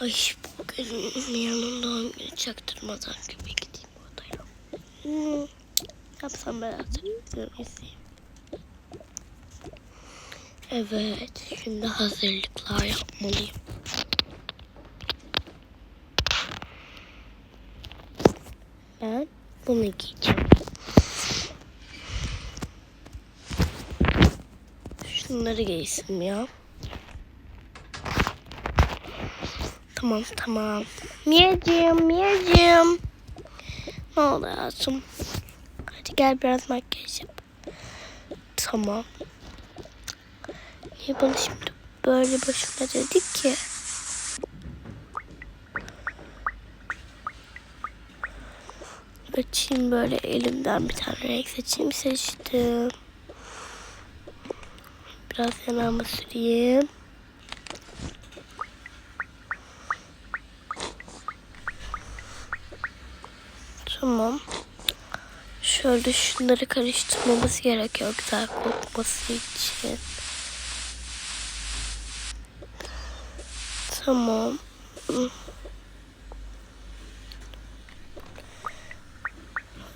Ay bugün Mia'nın doğum günü çaktırmadan gibi gideyim odaya. Hmm, yapsam ben izleyeyim. Evet, şimdi hazırlıklar yapmalıyım. Ben bunu giyeceğim. Şunları giysin ya. Tamam tamam. Miyacığım Miyacığım. Ne oldu hayatım? Hadi gel biraz makyaj yap. Tamam. Niye bana şimdi böyle başıma dedik ki? Açayım böyle elimden bir tane renk seçeyim seçtim. Biraz yanağıma süreyim. Tamam. Şöyle şunları karıştırmamız gerekiyor güzel kokması için. Tamam.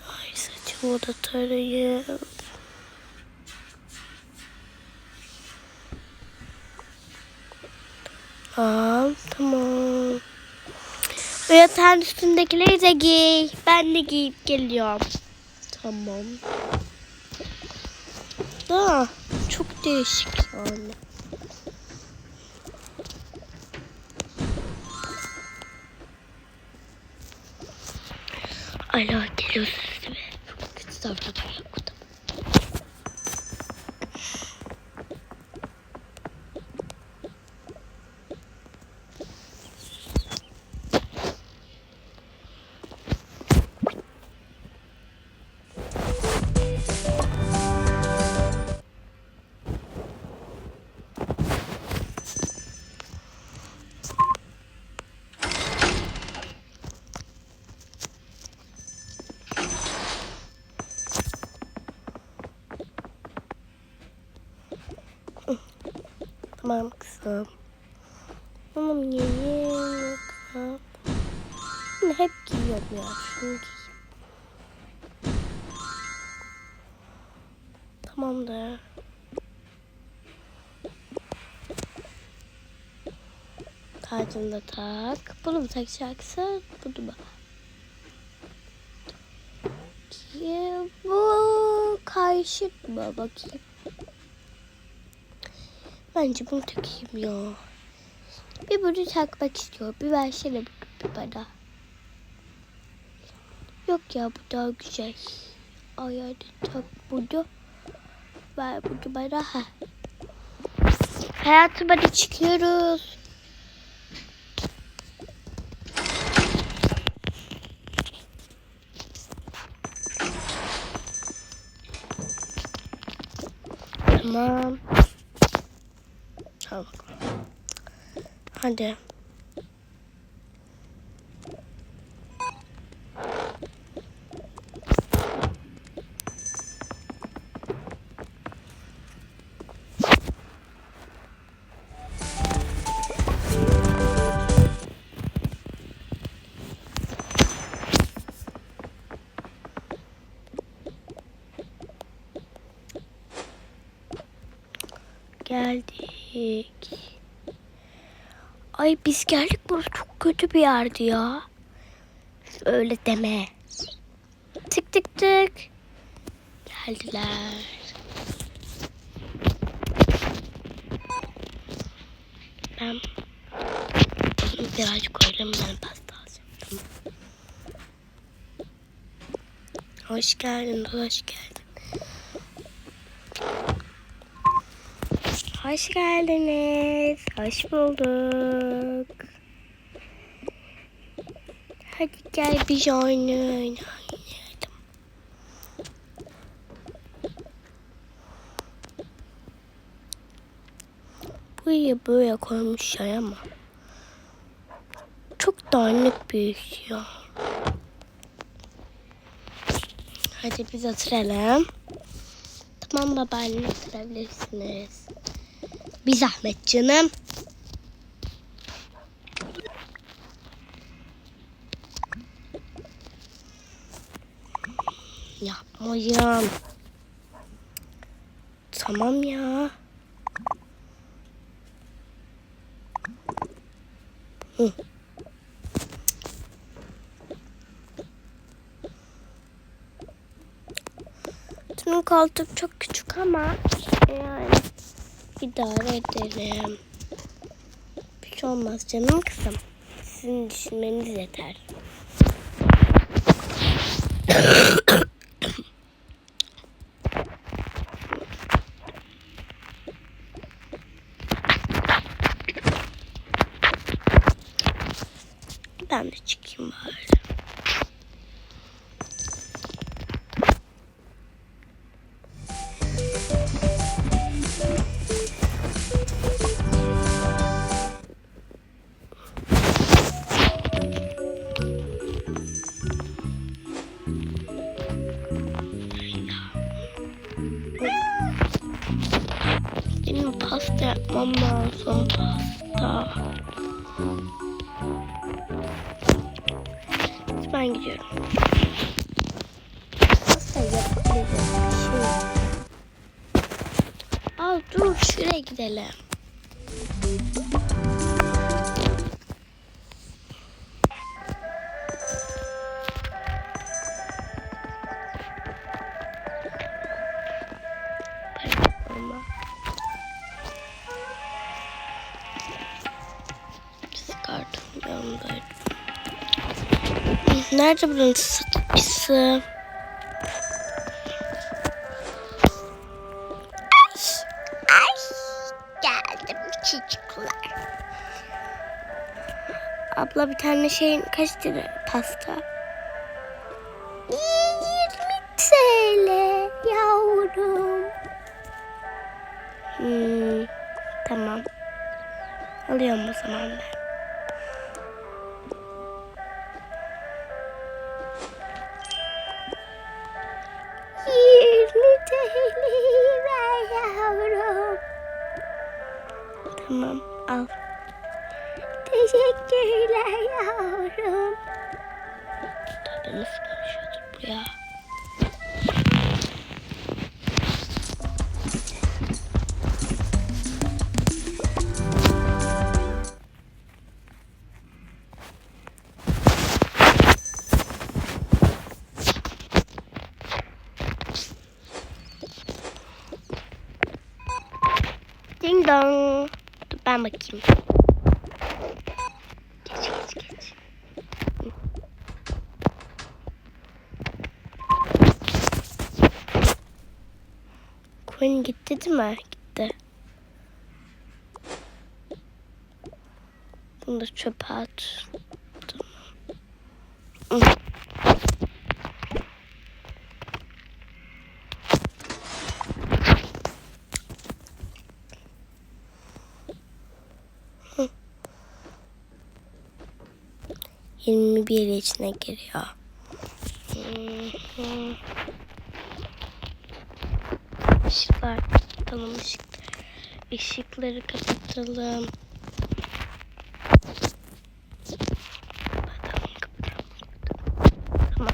Ay saçımı da tarayayım. Aa, tamam. O yatağın üstündekileri de giy. Ben de giyip geliyorum. Tamam. Da çok değişik yani. Alo geliyorsunuz değil mi? Çok kötü davranıyor Tamam kızım. Tamam yiyeyim kızım. Ben hep giyiyorum ya. Şunu giyeyim. Tamamdır. Tacını da tak. Bunu mu takacaksın? Bunu mu? Bu karışık mı? Bakayım. Bence bunu takayım ya. Bir bunu takmak istiyor. Bir versene bir, bana. Yok ya bu daha güzel. Ay hadi tak bunu. Ver bunu bana. Ha. Hayatım hadi çıkıyoruz. Tamam. Hadi. Geldik. Ay biz geldik burası çok kötü bir yerdi ya. Öyle deme. Tık tık tık. Geldiler. Ben birazcık oynayayım ben pasta alacağım. Tamam. Hoş geldin, hoş geldin. Hoş geldiniz. Hoş bulduk. Hadi gel bir oyun oynayalım. Buraya böyle koymuşlar ama çok dağınık iş ya. Hadi biz oturalım. Tamam babaanne oturabilirsiniz. Bir zahmet canım. Yapmayın. Tamam ya. Hı. Tüm koltuk çok küçük ama yani idare edelim. Bir şey olmaz canım kızım. Sizin düşünmeniz yeter. Ben de çıkayım bari. Benim pasta yapmam lazım. Pasta. Ben gidiyorum. Pasta yapabilirim. Şey. Al dur şuraya gidelim. Nerede buranın satıcısı? Ay, geldim çocuklar. Abla bir tane şeyin kaç lira pasta? 20 TL yavrum. Hmm, tamam. Alıyorum o zaman ben. Tamam al. Teşekkürler yavrum. Tabii nasıl konuşuyordur bu ya? Ding dong. ben bakayım. Geç geç geç. Queen gitti değil mi? Gitti. Bunu da çöpe attım. 21 yaşına giriyor. Işıklar kapatalım. Işık, ışıkları kapatalım. Kapatalım, kapatalım. Tamam.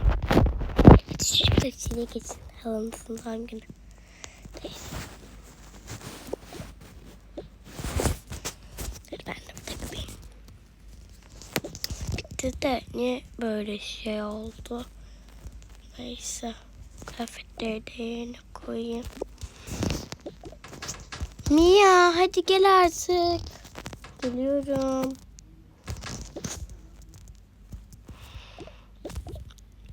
Çocuklar içine geçsin. Halanızın doğum günü. Niye böyle şey oldu? Neyse. Kıyafetleri de koyayım. Mia hadi gel artık. Geliyorum.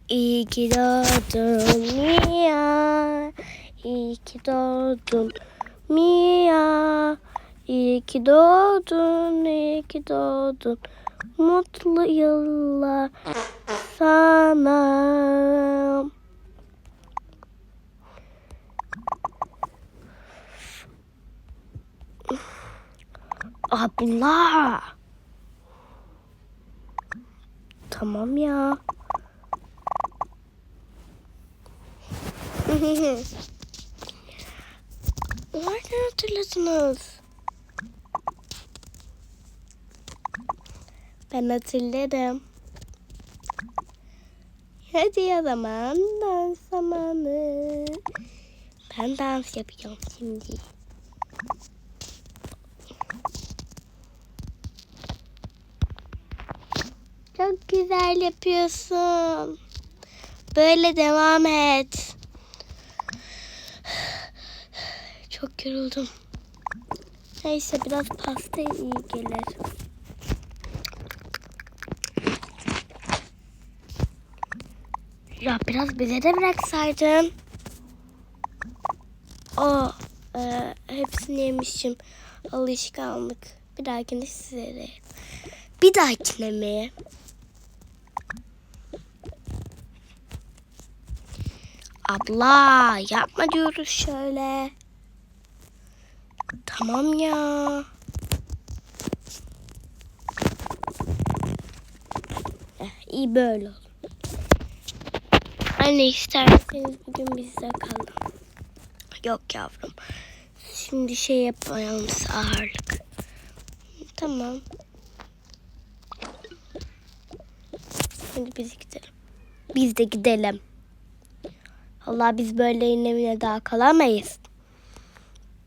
İyi ki doğdun Mia. İyi ki doğdun Mia. İyi ki doğdun, iyi ki doğdun. Mutlu yıllar sana. Abla. Tamam ya. Nereden hatırladınız? Ben hatırlarım. Hadi o zaman dans zamanı. Ben dans yapacağım şimdi. Çok güzel yapıyorsun. Böyle devam et. Çok yoruldum. Neyse biraz pasta iyi gelir. Ya biraz bize de bıraksaydın. Aa, e, hepsini yemişim. Alışkanlık. Bir dahakine size. Bir dahakine mi? Abla yapma diyoruz şöyle. Tamam ya. Eh, iyi böyle olsun. Anne isterseniz bugün bizde kalın. Yok yavrum. Şimdi şey yapmayalım ağırlık. Tamam. Şimdi biz gidelim. Biz de gidelim. Allah biz böyle evine daha kalamayız.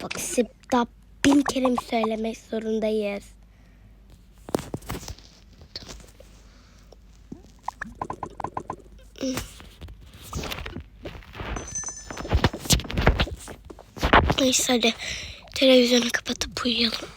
Bak size daha bin kere mi söylemek zorundayız. Neyse hadi televizyonu kapatıp uyuyalım.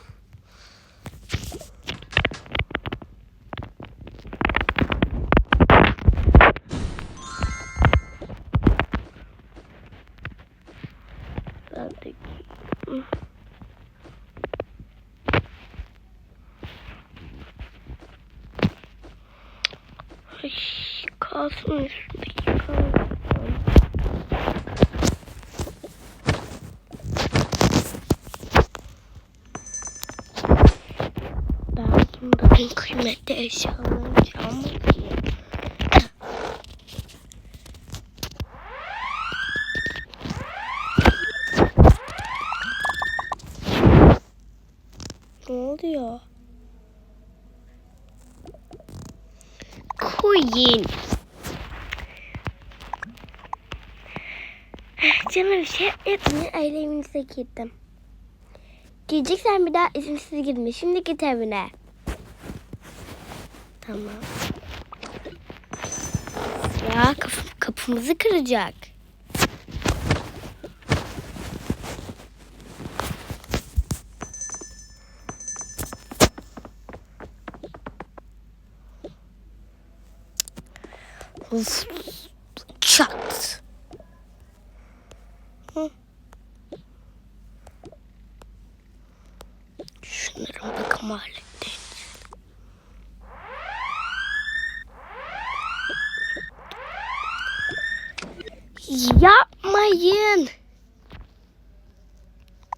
Ay, kalsın üstündeki kalsın. Ben kıymetli eşyalarımı çalmak. Ne oluyor? Queen. Canım bir şey yapmayın. Aile evinize gittim. Gideceksen bir daha izinsiz gitme. Şimdi git evine. Tamam. Ya kapı, kapımızı kıracak. Çat. Hı. Şunların bakım halinde. Yapmayın.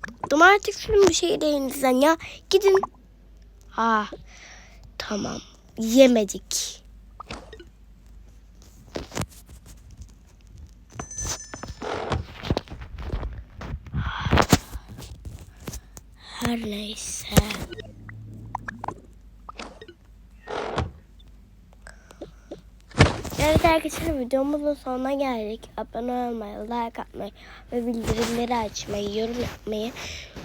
Bıktım artık sizin bu şeylerinizden ya. Gidin. Ha, tamam. Yemedik. Her neyse. Evet arkadaşlar videomuzun sonuna geldik. Abone olmayı, like atmayı ve bildirimleri açmayı, yorum yapmayı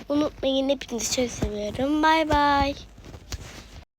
unutmayın. Hepinizi çok seviyorum. Bay bay.